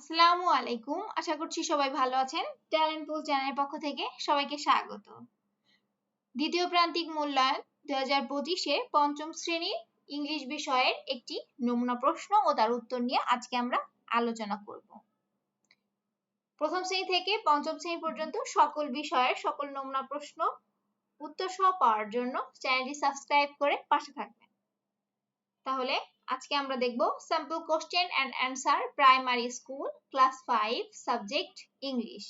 আসসালামু আলাইকুম। আশা করছি সবাই ভালো আছেন। ট্যালেন্ট পুল চ্যানেলের পক্ষ থেকে সবাইকে স্বাগত। দ্বিতীয় প্রান্তিক মূল্যায়ন দুই হাজার পঁচিশে পঞ্চম শ্রেণির ইংলিশ বিষয়ের একটি নমুনা প্রশ্ন ও তার উত্তর নিয়ে আজকে আমরা আলোচনা করব। প্রথম শ্রেণি থেকে পঞ্চম শ্রেণি পর্যন্ত সকল বিষয়ের সকল নমুনা প্রশ্ন উত্তর সহ পাওয়ার জন্য চ্যানেলটি সাবস্ক্রাইব করে পাশে থাকবেন। তাহলে আজকে আমরা দেখব sample question and answer primary school class five subject English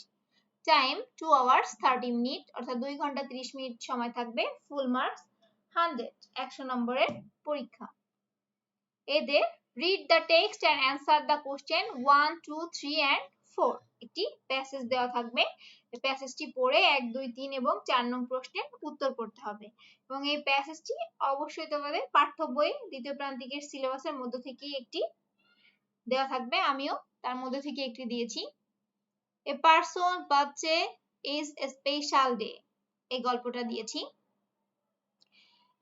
time two hours thirty minute অর্থাৎ দুই ঘণ্টা ত্রিশ মিনিট সময় থাকবে ফুল মার্কস হান্ড্রেড একশো নম্বরের পরীক্ষা। এদের read the text and answer the question one two three and four একটি প্যাসেজ দেওয়া থাকবে প্যাসেজটি পড়ে এক, দুই, তিন এবং চার নং প্রশ্নের উত্তর করতে হবে। এবং এই প্যাসেজটি অবশ্যই তোমাদের পাঠ্য বই দ্বিতীয় প্রান্তিকের সিলেবাসের মধ্য থেকে একটি দেওয়া থাকবে। আমিও তার মধ্যে থেকে একটি দিয়েছি। এ পার্সন বাচ্চে ইজ স্পেশাল ডে এই গল্পটা দিয়েছি।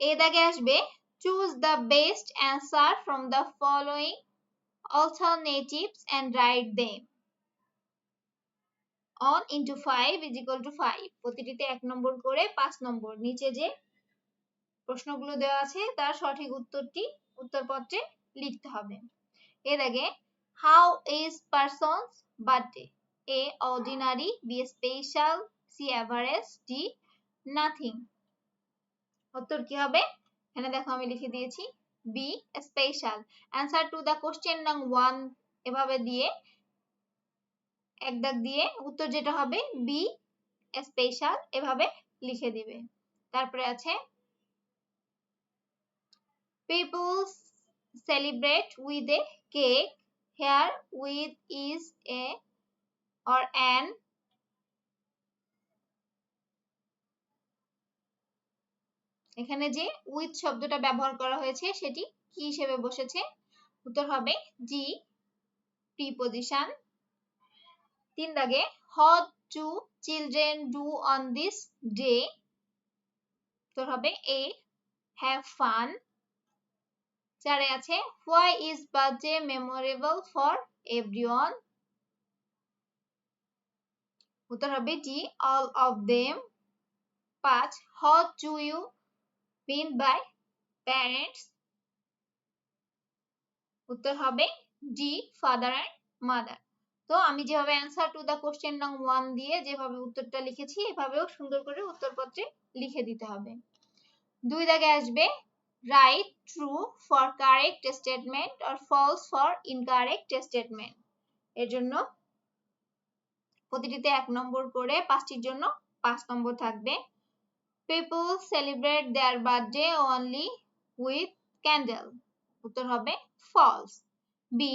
এ দাগে আসবে choose the best answer from the following alternatives and write them one into five is equal to five প্রতিটিতে এক নম্বর করে পাঁচ নম্বর। নিচে যে প্রশ্নগুলো দেওয়া আছে, তার সঠিক উত্তরটি উত্তরপত্রে লিখতে হবে। এর আগে how is person's birthday A ordinary B special C average D nothing উত্তর কি হবে? এখানে দেখো আমি লিখে দিয়েছি B special answer to the question নং ওয়ান এভাবে দিয়ে এক দাগ দিয়ে উত্তর যেটা হবে বি স্পেশাল এভাবে লিখে দিবে। তারপরে আছে people celebrate with a cake, here with is a or an এখানে যে উইথ শব্দটা ব্যবহার করা হয়েছে সেটি কি হিসেবে বসেছে? উত্তর হবে জি প্রিপোজিশন তিন দাগে what to children do on this day তোর হবে এ হ্যাভ ফান চারে আছে why is birthday memorable for everyone উত্তর হবে ডি অল অফ দেম পাঁচ what do you mean by parents উত্তর হবে ডি ফাদার অ্যান্ড মাদার তো আমি যেভাবে অ্যান্সার টু দ্য কোশ্চেন নং ওয়ান দিয়ে যেভাবে উত্তরটা লিখেছি, এভাবেও সুন্দর করে উত্তরপত্রে লিখে দিতে হবে। দুই দাগে আসবে write true for correct statement R false for incorrect statement এর জন্য প্রতিটিতে এক নম্বর করে পাঁচটির জন্য পাঁচ নম্বর থাকবে। People celebrate their birthday only with candle উত্তর হবে false B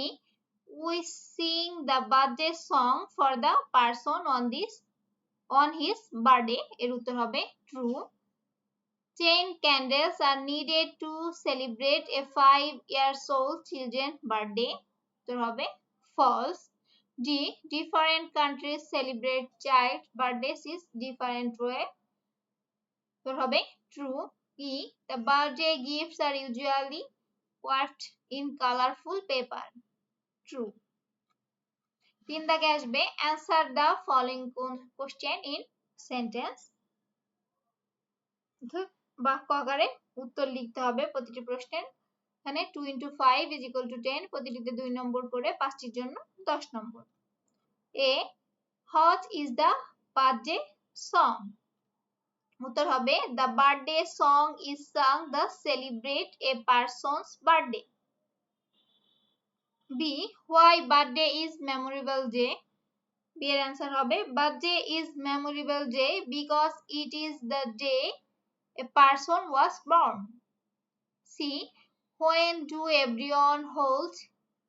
we sing the birthday song for the person on this on his birthday এর উত্তর হবে true 10 candles are needed to celebrate a 5 years old children birthday উত্তর হবে false d different countries celebrate child birthdays is different way উত্তর হবে true e the birthday gifts are usually wrapped in colorful paper true. তিন দাগে আসবে answer the following question in sentence বাক্য আকারে উত্তর লিখতে হবে প্রতিটি প্রশ্নের। এখানে two into five is equal to ten প্রতিটিতে দুই নম্বর করে পাঁচটির জন্য দশ নম্বর। A what is the birthday song উত্তর হবে the birthday song is sung the celebrate a person's birthday B why birthday is memorable day B এর অ্যান্সার হবে birthday is memorable day because it is the day a person was born C when do everyone holds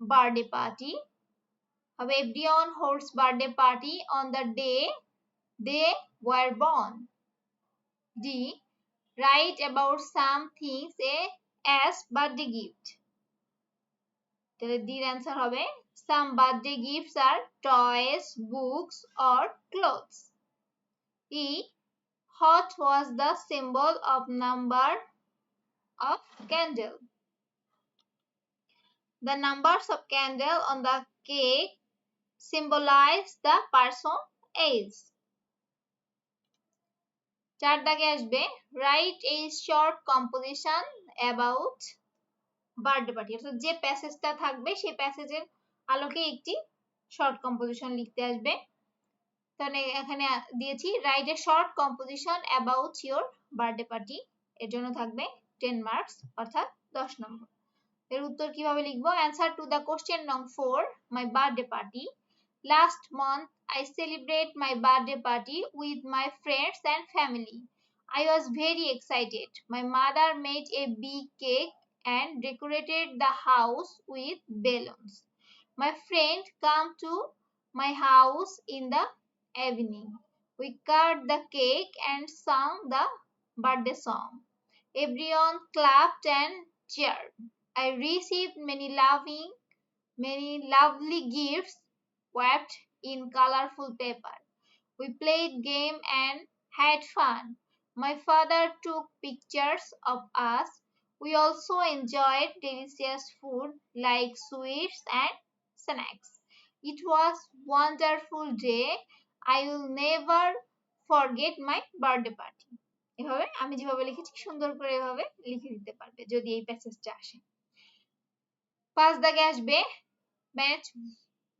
birthday party হবে everyone holds birthday party on the day they were born D write about some things a as birthday gift তাহলে ডির answer হবে some birthday gifts R toys books or clothes E hot was the symbol of number of candle the numbers of candle on the cake symbolize the person age চার দাগে আসবে write a short composition about birthday party, অর্থাৎ যে প্যাসেজটা থাকবে সেই প্যাসেজের আলোকে একটি short composition লিখতে আসবে তাহলে এখানে দিয়েছি write a short composition about your birthday party এর জন্য থাকবে টেন মার্কস অর্থাৎ দশ নম্বর এর উত্তর কীভাবে লিখব অ্যান্সার টু দ্য কোশ্চেন নং four my birthday party last month I celebrate my birthday party with my friends and family. I was very excited. My mother made a big cake and decorated the house with balloons. My friend came to my house in the evening. We cut the cake and sang the birthday song. Everyone clapped and cheered. I received many loving, many lovely gifts wrapped in colorful paper. We played game and had fun. My father took pictures of us. We also enjoyed delicious food like sweets and snacks. It was wonderful day. I will never forget my birthday party. এভাবে আমি যেভাবে লিখেছি, সুন্দর করে এভাবে লিখে দিতে পারবে যদি এই প্যাসেজটা আসে পাঁচ দাগে আসবে match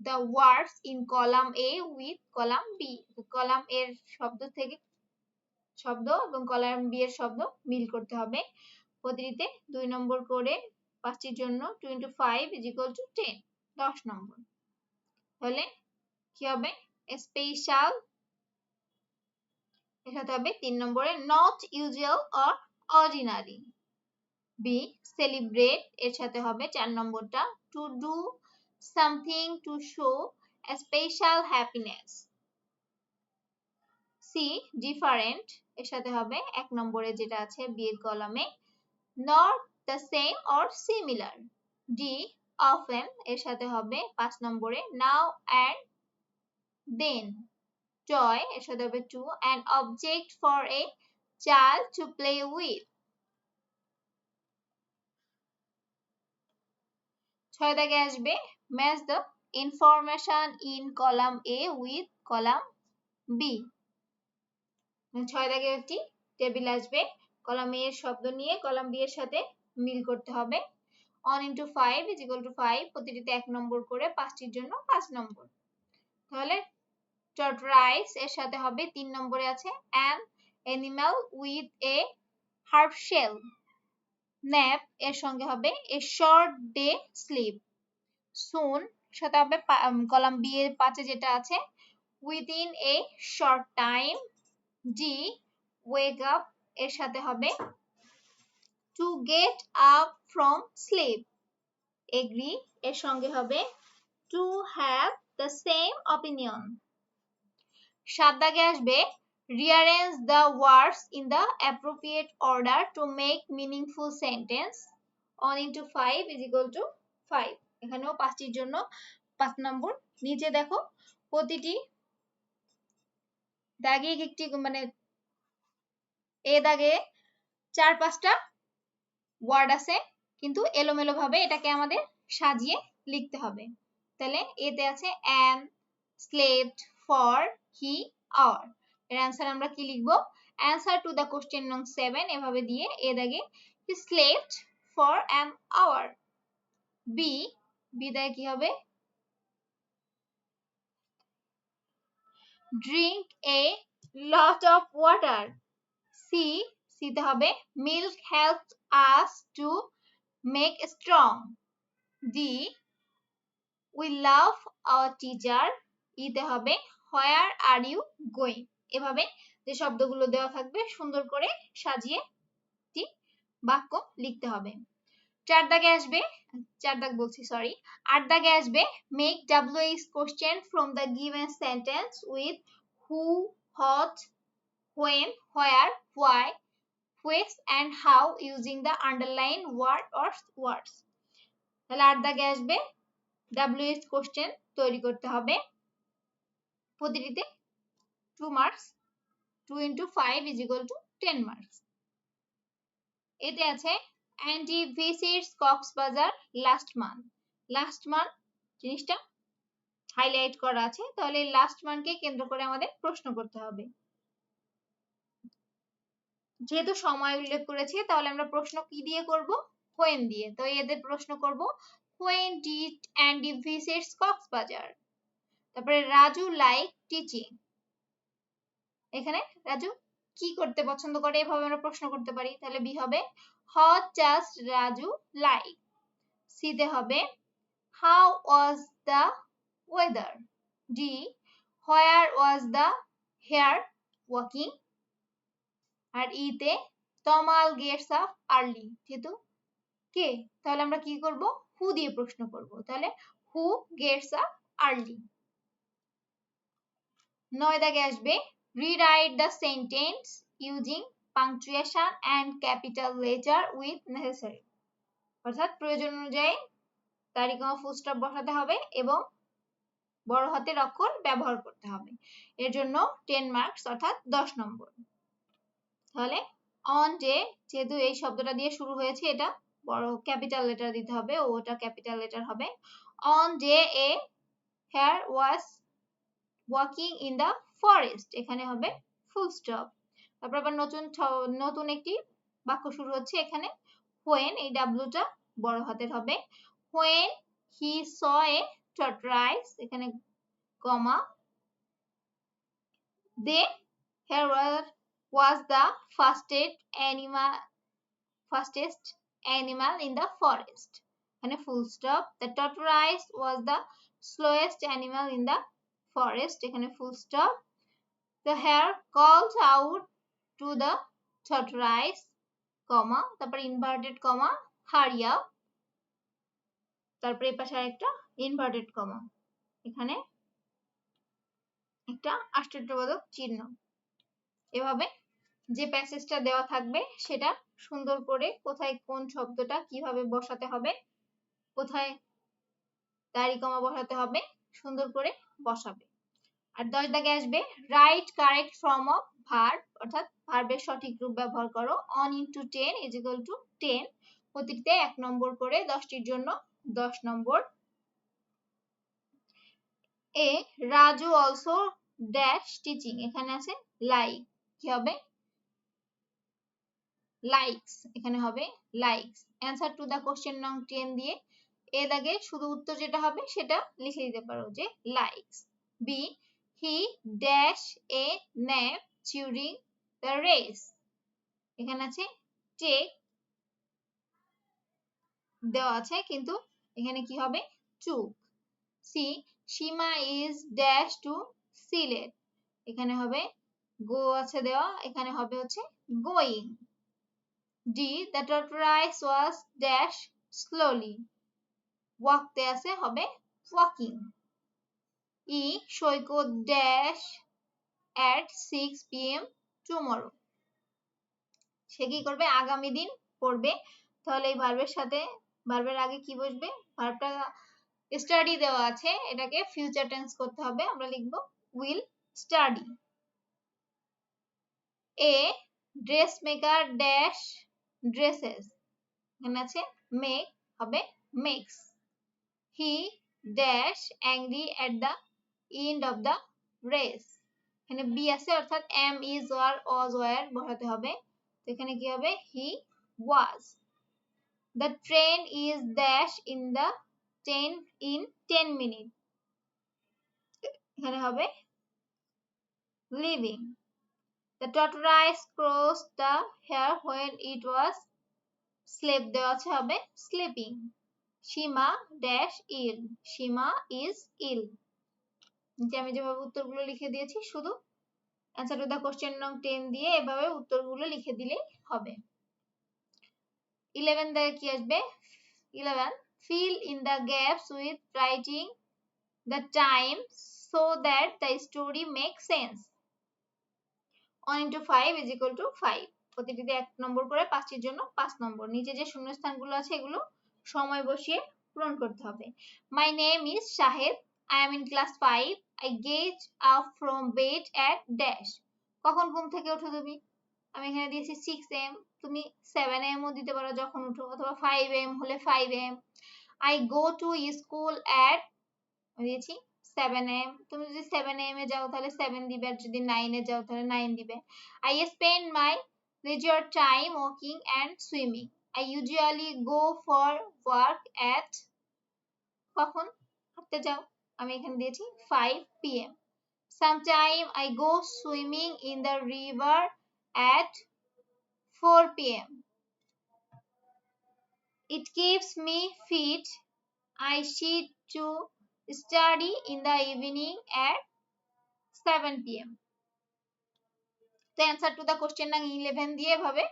the words in column A with column B column এর শব্দ থেকে শব্দ এবং কলাম বি এর শব্দ মিল করতে হবে প্রতিটিতে দুই নম্বর করে পাঁচটির জন্য two into five is equal to ten দশ নম্বর তাহলে কি হবে স্পেশাল সাথে হবে তিন নম্বরে not usual or ordinary B celebrate এর সাথে হবে চার নম্বরটা to do to show a special happiness. C. Different এর সাথে হবে এক নম্বরে যেটা আছে বি এর কলামে not the same or similar. D. Often এর সাথে হবে পাঁচ নম্বরে now and then. Toy এর সাথে হবে to an object for a child to play with. ছয় দাগে আসবে match the information in column A with column B ছয় দাগে একটি টেবিল আসবে কলাম এ এর শব্দ নিয়ে কলাম বি এর সাথে মিল করতে হবে। One into five is equal to five প্রতিটিতে এক নম্বর করে পাঁচটির জন্য পাঁচ নম্বর। তাহলে টর্টরাইস এর সাথে হবে তিন নম্বরে আছে an animal with a hard shell nap এর সঙ্গে হবে a short day sleep soon সাথে হবে কলাম বি এর পাঁচে যেটা আছে within a short time D wake up এর সাথে হবে to get up from sleep agree এর সঙ্গে হবে to have the same opinion সাত দাগে আসবে, rearrange the words in the appropriate order to make meaningful sentence. On into 5 is equal to 5 এখানেও পাঁচটির জন্য পাঁচ নম্বর। নিচে দেখো, প্রতিটি দাগে একটি মানে এ দাগে চার পাঁচটা ওয়ার্ড আছে, কিন্তু এলোমেলো ভাবে এটাকে আমাদের সাজিয়ে লিখতে হবে। তাহলে এতে আছে an slept for he hour এর অ্যান্সার আমরা কি লিখব? অ্যান্সার টু দ্য কোশ্চেন নং সেভেন এভাবে দিয়ে এ দাগে he slept for an hour B বিদায় কি হবে? Drink a lot of water C সিতে হবে milk helps us to make strong D we love our teacher ইতে হবে হোয়ার আর ইউ গোয়িং এভাবে যে শব্দগুলো দেওয়া থাকবে, সুন্দর করে সাজিয়ে বাক্য লিখতে হবে। চার দাগে আসবে, চার দাগ বলছি সরি আট দাগে আসবে make WH question from the given sentence with who what when where why whose and how using the underline word or words তাহলে আট দাগে আসবে ডাব্লিউএইচ কোশ্চেন তৈরি করতে হবে। প্রতিটিতে two marks two into five is equal to ten marks এতে আছে Andy visits Cox's Bazar last month last month জিনিসটা হাইলাইট করা আছে। তাহলে লাস্ট মানকে কেন্দ্র করে আমাদের প্রশ্ন করতে হবে। যেহেতু সময় উল্লেখ করেছে, তাহলে আমরা প্রশ্ন কি দিয়ে করব? হোয়েন দিয়ে। তো এদের প্রশ্ন করব when did Andy visits Cox's Bazar. তারপরে রাজু লাইক টিচিং। এখানে রাজু কি করতে পছন্দ করে? এভাবে আমরা প্রশ্ন করতে পারি। তাহলে বি হবে, হট জাস্ট রাজু লাইক। সিতে হবে, how was the weather? D, where was the hare walking? আর ইতে তমাল গেটস আপ আর্লি, যেহেতু কে? তাহলে আমরা কি করব? হু দিয়ে প্রশ্ন করব। তাহলে হু গেটস আপ আর্লি। নয় দাগে আসবে rewrite the sentence using punctuation and capital letter with necessary অর্থাৎ প্রয়োজন অনুযায়ী তারিখ ফুল স্টপ বসাতে হবে এবং বড় হাতের অক্ষর ব্যবহার করতে হবে। এর জন্য টেন মার্কস অর্থাৎ দশ নম্বর। তাহলে অন ডে যেহেতু এই শব্দটা দিয়ে শুরু হয়েছে এটা, বড় ক্যাপিটাল লেটার দিতে হবে, ওটা ক্যাপিটাল লেটার হবে। One day a hare was walking in the forest এখানে হবে ফুল স্টপ তারপর আবার নতুন নতুন একটি বাক্য শুরু হচ্ছে এখানে হোয়েন এই ডাব্লুটা বড় হাতের হবে। When he saw a tortoise এখানে comma the hare was the fastest animal fastest animal in the forest এখানে full stop the tortoise was the slowest animal in the forest এখানে full stop the hare called out to the tortoise comma তারপর inverted comma hurry up তারপরে এই পাশে আরেকটা inverted comma এখানে একটা আশ্চর্যবোধক চিহ্ন এভাবে যে প্যাসেজটা দেওয়া থাকবে সেটা সুন্দর করে কোথায় কোন শব্দটা কীভাবে বসাতে হবে, কোথায় দাড়ি কমা বসাতে হবে সুন্দর করে বসাবে। আর দশ দাগে আসবে write correct form of verb অর্থাৎ ভার্বের সঠিক রূপ ব্যবহার করো one into ten is equal to ten প্রতিটিতে এক নম্বর করে দশটির জন্য দশ নম্বর। A Raju also dash teaching এখানে আছে লাইক কি হবে? লাইকস এখানে হবে likes answer to the question নং টেন দিয়ে এ দাগে শুধু উত্তর যেটা হবে সেটা লিখে দিতে পারো যে likes B he dash a nap during the race এখানে আছে টেক দেওয়া আছে কিন্তু এখানে কি হবে? Took C Seema is dash to Sylhet এখানে হবে গো আছে দেওয়া, এখানে হবে হচ্ছে going D the tortoise was dash slowly ওয়াকতে আছে হবে walking E Saikat dash at six P M সে কি করবে? আগামী দিন পড়বে। তাহলে এই ভার্বের সাথে ভার্বের আগে কি বসবে? ভার্বটা স্টাডি দেওয়া আছে। এটাকে ফিউচার টেন্স করতে হবে। আমরা লিখব will study a dress maker dash dresses এখানে আছে? মেক হবে makes he dash angry at the end of the race এখানে বি আছে, অর্থাৎ am is were was were বসাতে হবে। তো এখানে কি হবে? He was the train is dash in the ten in ten minute এখানে হবে leaving The tortoise crossed the hair when it was sleep দেওয়া আছে হবে sleeping. Seema dash ill. Seema is ill. যে আমি যেভাবে উত্তরগুলো লিখে দিয়েছি শুধু অ্যান্সার টু দ্য কোশ্চেন নং টেন দিয়ে এভাবে উত্তরগুলো লিখে দিলেই হবে ইলেভেন দিয়ে কি আসবে eleven fill in the gaps with writing the time so that the story makes sense 1 into 5 is equal to 5 প্রতিটিতে এক নম্বর করে পাঁচটির জন্য পাঁচ নম্বর। নিচে যে শূন্যস্থানগুলো আছে, এগুলো সময় বসিয়ে পূরণ করতে হবে। My name is Shahed I am in class 5 I get up from bed at dash কখন ঘুম থেকে ওঠো তুমি? আমি এখানে দিয়েছি সিক্স এম তুমি সেভেন এম ও দিতে পারো যখন উঠো অথবা ফাইভ এম হলে five M I go to school at দিয়েছি সেভেন এম তুমি যদি সেভেন এম এ যাও তাহলে সেভেন দিবে আর যদি নাইনে যাও তাহলে নাইন দিবে I spend my leisure time walking and swimming. I usually go for work at কখন হাঁটতে যাও আমি এখানে দিয়েছি 5 pm. Sometime I go swimming in the river at 4 pm. It keeps me fit. I sit to study in the evening at 7 pm. তো answer to the question নাং eleven দিয়ে এভাবে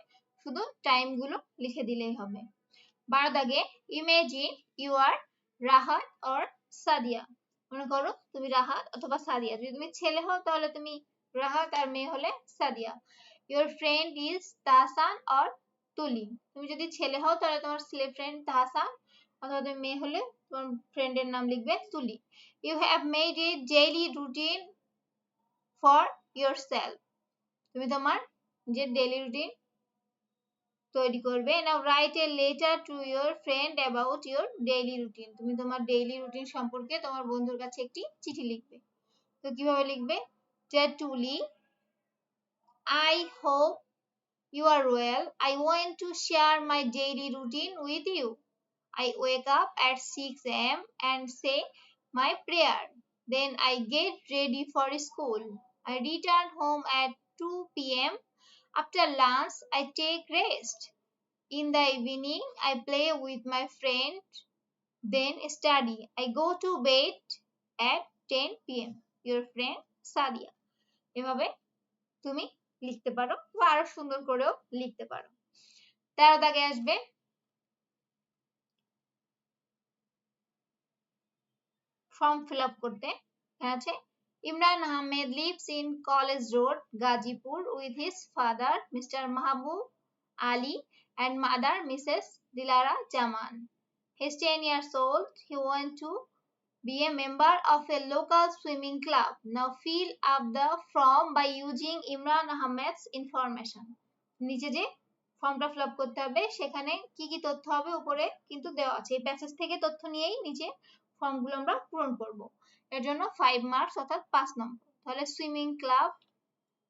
শুধু টাইমগুলো লিখে দিলেই হবে। বারো দাগে imagine you are Rahat or Sadia মনে করো তুমি রাহাত অথবা সাদিয়া যদি তুমি ছেলে হও তাহলে তুমি রাহাত আর মেয়ে হলে Sadia your friend is Tahsan or Tuli তুমি যদি ছেলে হও তাহলে তোমার ছেলে ফ্রেন্ড তাহসান অথবা তুমি মেয়ে হলে তোমার ফ্রেন্ডের নাম লিখবে Tuli. You have made a daily routine for your self তুমি তোমার যে ডেইলি রুটিন তৈরি করবে now write a letter to your friend about your daily routine তুমি তোমার ডেইলি রুটিন সম্পর্কে তোমার বন্ধুর কাছে একটি চিঠি লিখবে। তো কীভাবে লিখবে? Dear Tuli I hope you are well I want to share my daily routine with you I wake up at 6 am and say my prayer. Then I get ready for school. I return home at 2 p.m. After lunch, I take rest. In the evening, I play with my friend, then study. I go to bed at 10 p.m. Your friend Sadia. এভাবে তুমি লিখতে পারো বা আরো সুন্দর করেও লিখতে পারো তেরো দাগে আসবে ফর্ম ফিল আপ করতে। আছে? Imran Ahmed lives in college road Gazipur with his father mister Mahbub Ali and mother missus Dilara Zaman. His ten years old he when to be a member of a local swimming club now fill up the form by using Imran Ahmed's information নিজে যে ফর্মটা feel up করতে হবে, সেখানে কি কি তথ্য হবে, উপরে কিন্তু দেওয়া আছে। এই প্যাসেজ থেকে তথ্য নিয়েই নিজে ফর্মগুলো আমরা পূরণ করব। এর জন্য ফাইভ মার্কস অর্থাৎ পাঁচ নম্বর তাহলে সুইমিং ক্লাব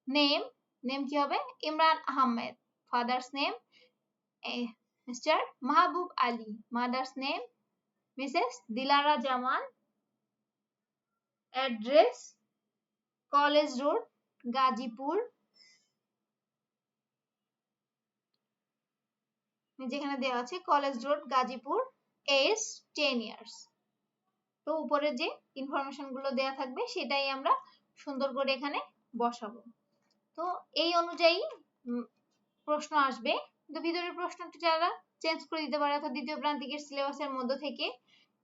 নেম নেম কি হবে? Imran Ahmed. Father's name mister Mahbub Ali. Mother's name missus Dilara Zaman. Address college road Gazipur. যেখানে দেওয়া আছে college road Gazipur age ten years তো উপরে যে ইনফরমেশনগুলো দেওয়া থাকবে সেটাই আমরা সুন্দর করে এখানে বসাবো। তো এই অনুযায়ী প্রশ্ন আসবে। কিন্তু ভিতরের প্রশ্নটি যারা চেঞ্জ করে দিতে পারে অর্থাৎ দ্বিতীয় প্রান্তিকের সিলেবাসের মধ্য থেকে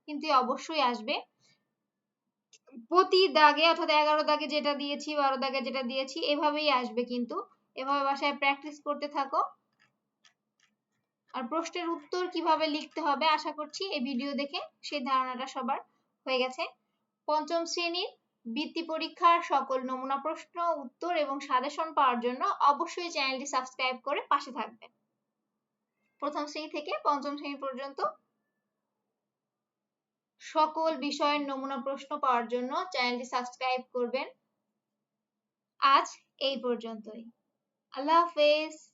কিন্তু অবশ্যই আসবে। প্রতি দাগে অর্থাৎ এগারো দাগে যেটা দিয়েছি, বারো দাগে যেটা দিয়েছি, এভাবেই আসবে কিন্তু। এভাবে বাসায় প্র্যাকটিস করতে থাকো। আর প্রশ্নের উত্তর কীভাবে লিখতে হবে আশা করছি এই ভিডিও দেখে সেই ধারণাটা সবার হয়ে গেছে। পঞ্চম শ্রেণির বৃত্তি পরীক্ষার সকল নমুনা প্রশ্ন, উত্তর এবং সাজেশন পাওয়ার জন্য অবশ্যই চ্যানেলটি সাবস্ক্রাইব করে পাশে থাকবেন। প্রথম শ্রেণি থেকে পঞ্চম শ্রেণি পর্যন্ত সকল বিষয়ের নমুনা প্রশ্ন পাওয়ার জন্য চ্যানেলটি সাবস্ক্রাইব করবেন। আজ এই পর্যন্তই। আল্লাহ হাফেজ।